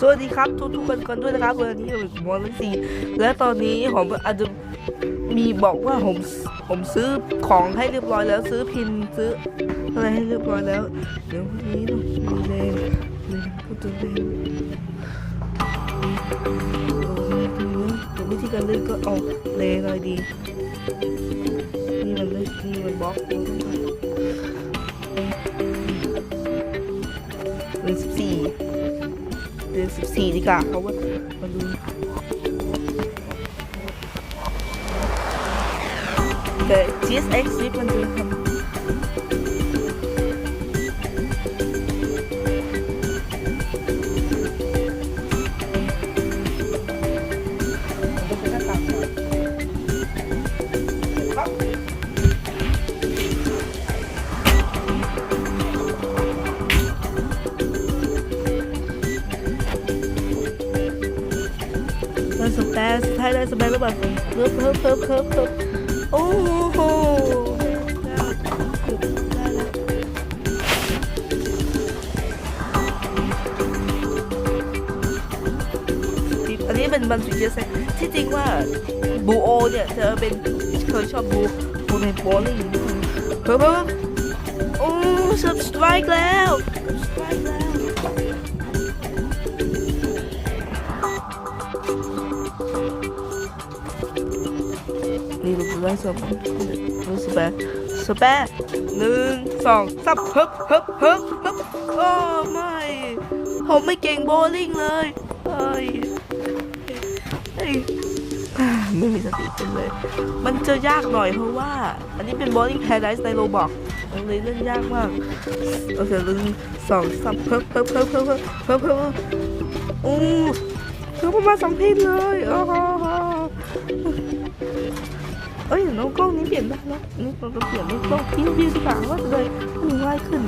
สวัสดีครับทุกๆคนกันด้วยนะครับวันนี้ผมมอลซีและตอนนี้ผมอาจจะมีบอกว่าผมผมซื้อของให้เรียบร้อยแล้วซื้อพินซื้ออะไรให้เรียบร้อยแล้ว เดี๋ยววันนี้ต้องมีเลนเลนก็จะเลนเดี๋ยววิธีการเล่นก็เอาเลนหน่อยดี นี่มันไม่นี่มันบล็อก เดือนสิบสี่ดีกว่าเพราะว่ามันดูแต่ GSX นี่มันดูทำ สแปร์สุดท้ายได้สแปร์แล้วแบบเพิ่มเพิ่มเพิ่มเพิ่มเพิ่มโอ้โหอันนี้เป็นบันทึกเยอะแซที่จริงว่าบูโอเนี่ยจะเป็นเคยชอบบูบูในโบลิ่งเพิ่มเพิ่มโอ้สับสไตร์แล้วสไตร์แล้ว ได้สองรู้สแปร์สแปร์หนึ่งสองสามฮึบฮึบฮึบฮึบโอ้ไม่ผมไม่เก่งโบลิ่งเลยเฮ้ยเฮ้ยไม่มีสติเป็นเลย มันจะยากหน่อยเพราะว่า อันนี้เป็นโบว์ลิ่งแพร์ไดส์ในโรบอกมันเลยเล่นยากมาก โอเคหนึ่งสองสามฮึบฮึบฮึบฮึบฮึบฮึบฮึบโอ้คือประมาณสองทีเลย โอ้โห เอ้ยน้องกล้องนี้เปลี่ยนได้แล้วนี่เราเปลี่ยนน้องกล้องพิ้วพิ้วดีกว่าว่าเลยมันง่ายขึ้น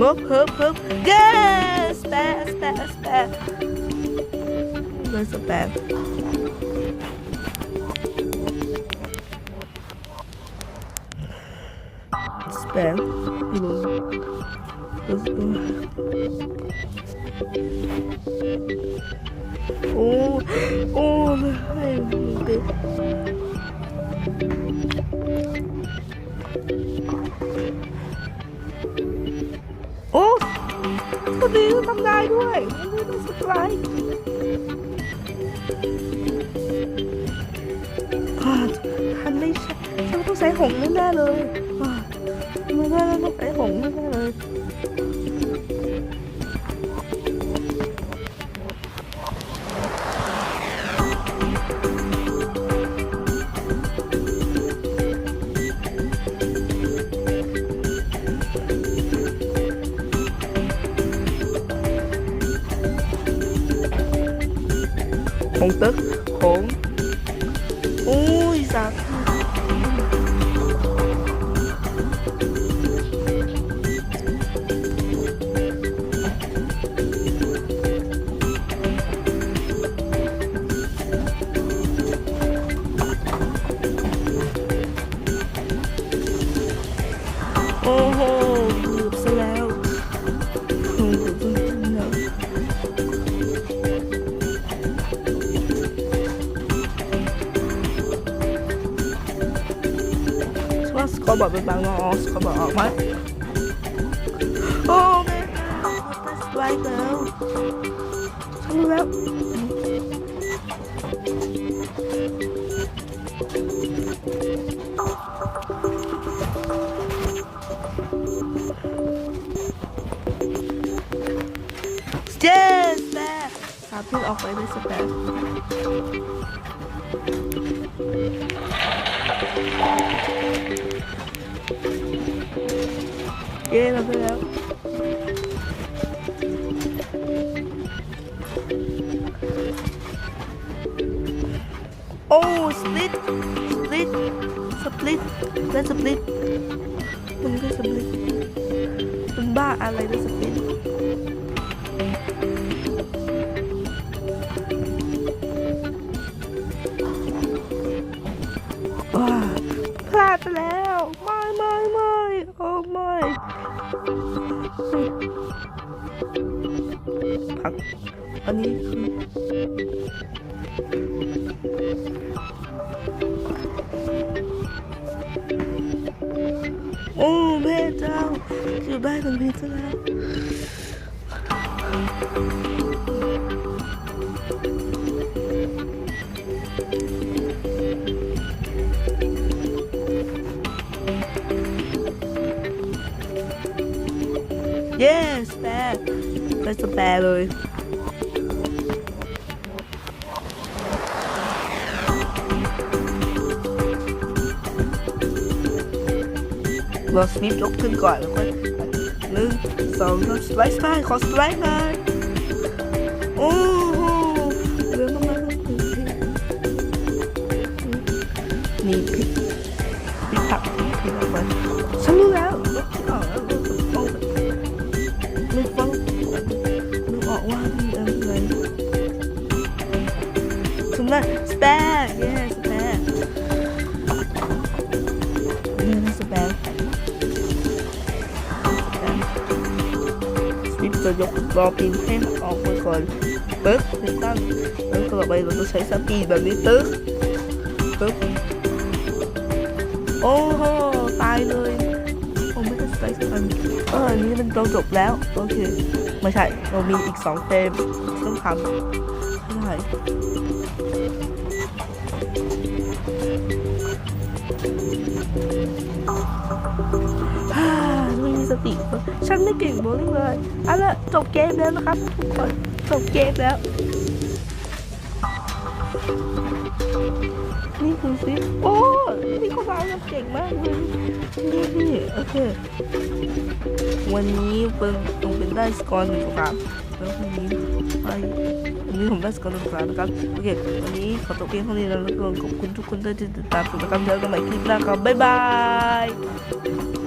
งบเฮิบเฮิบ yes สแปร์สแปร์สแปร์เลยสแปร์สแปร์ดู โอ้โอ้ไม่ให้ด็กโอ้สดีทำได้ด้วยไม่ได้สไตร์อ่าทันไม่ใช่ฉันต้องใช้หงแน่เลยอ่าไม่ได้ต้องใช้หงแน่เลย ของตึก ว่าสกอร์บอร์ดเป็นบางนอสกอร์บอร์ เจสแปร์สามที่ออกไปด้วยสแปร์เย้เราไปแล้วโอ้สปลิตสปลิตสปลิตได้สปลิตมันสปลิตมันบ้าอะไรได้สปลิตว้าพลาดมันบ้าอะไรเล่นแล้ว ค่อยหนึ่งสองสา มสไลด์ได้ขอสไลด์หน่อยโอ้โหเรือ สวิปจะยกรอพิมพ์ให้มออกไปก่อนปึ๊บติดตั้งแล้วต่อไปเราจะใช้สปีดแบบนี้ตึ๊กปึ๊บโอ้โหตายเลยผมไม่ได้ใส่สักอันเอออันนี้มันเราจบแล้วโอเคไม่ใช่เรามีอีกสองเฟรมต้องทำใช่ ติฉันไม่เก่งโบลิ่งเลยเอาละจบเกมแล้วนะครับ ทุกคนจบเกมแล้ว นี่ดูสิโอ้นี่เขามาเก่งมากเลยนี่นี่โอเควันนี้เป็นต้องเป็นได้สกอร์หนึ่งครับแล้ววันนี้ไปวันนี้ผมได้สกอร์หนึ่งครับนะครับโอเควันนี้ขอจบเพียงเท่านี้แล้วแล้วก็ขอบคุณทุกคนที่ติดตามชมนะครับเจอกันใหม่คลิปหน้าครับบ๊ายบาย